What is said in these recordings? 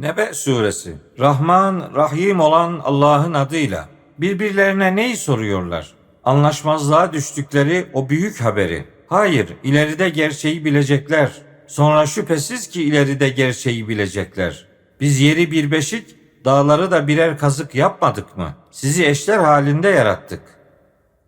Nebe suresi. Rahman, Rahim olan Allah'ın adıyla. Birbirlerine neyi soruyorlar? Anlaşmazlığa düştükleri o büyük haberi. Hayır, ileride gerçeği bilecekler. Sonra şüphesiz ki ileride gerçeği bilecekler. Biz yeri bir beşik, dağları da birer kazık yapmadık mı? Sizi eşler halinde yarattık.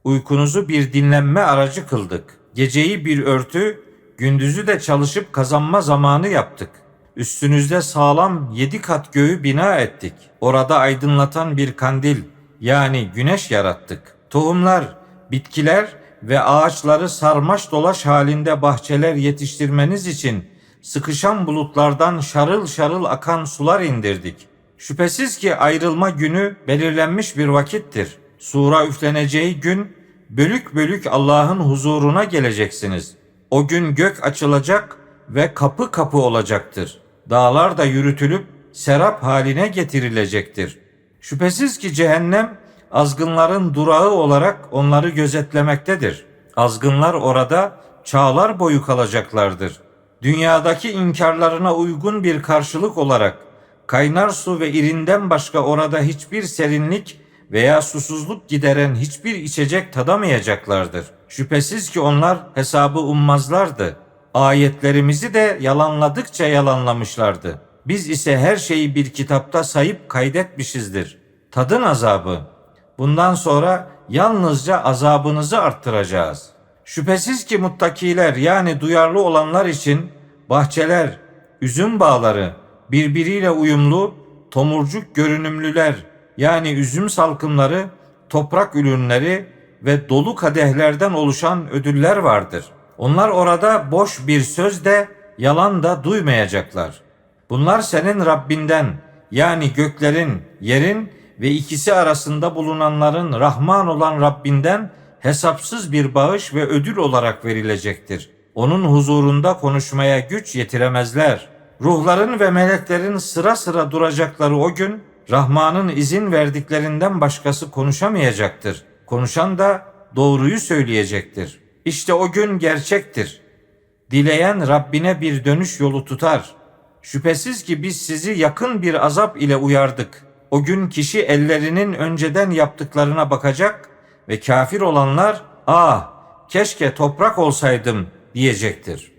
Uykunuzu bir dinlenme aracı kıldık. Geceyi bir örtü, gündüzü de çalışıp kazanma zamanı yaptık. Üstünüzde sağlam yedi kat göğü bina ettik. Orada aydınlatan bir kandil, yani güneş yarattık. Tohumlar, bitkiler ve ağaçları sarmaş dolaş halinde bahçeler yetiştirmeniz için sıkışan bulutlardan şarıl şarıl akan sular indirdik. Şüphesiz ki ayrılma günü belirlenmiş bir vakittir. Sura üfleneceği gün bölük bölük Allah'ın huzuruna geleceksiniz. O gün gök açılacak ve kapı kapı olacaktır. Dağlar da yürütülüp serap haline getirilecektir. Şüphesiz ki cehennem azgınların durağı olarak onları gözetlemektedir. Azgınlar orada çağlar boyu kalacaklardır. Dünyadaki inkarlarına uygun bir karşılık olarak kaynar su ve irinden başka orada hiçbir serinlik veya susuzluk gideren hiçbir içecek tadamayacaklardır. Şüphesiz ki onlar hesabı ummazlardı. Ayetlerimizi de yalanladıkça yalanlamışlardı. Biz ise her şeyi bir kitapta sayıp kaydetmişizdir. Tadın azabı. Bundan sonra yalnızca azabınızı arttıracağız. Şüphesiz ki muttakiler yani duyarlı olanlar için bahçeler, üzüm bağları, birbiriyle uyumlu, tomurcuk görünümlüler yani üzüm salkımları, toprak ürünleri ve dolu kadehlerden oluşan ödüller vardır. Onlar orada boş bir söz de yalan da duymayacaklar. Bunlar senin Rabbinden yani göklerin, yerin ve ikisi arasında bulunanların Rahman olan Rabbinden hesapsız bir bağış ve ödül olarak verilecektir. Onun huzurunda konuşmaya güç yetiremezler. Ruhların ve meleklerin sıra sıra duracakları o gün Rahman'ın izin verdiklerinden başkası konuşamayacaktır. Konuşan da doğruyu söyleyecektir. İşte o gün gerçektir. Dileyen Rabbine bir dönüş yolu tutar. Şüphesiz ki biz sizi yakın bir azap ile uyardık. O gün kişi ellerinin önceden yaptıklarına bakacak ve kafir olanlar ah keşke toprak olsaydım diyecektir.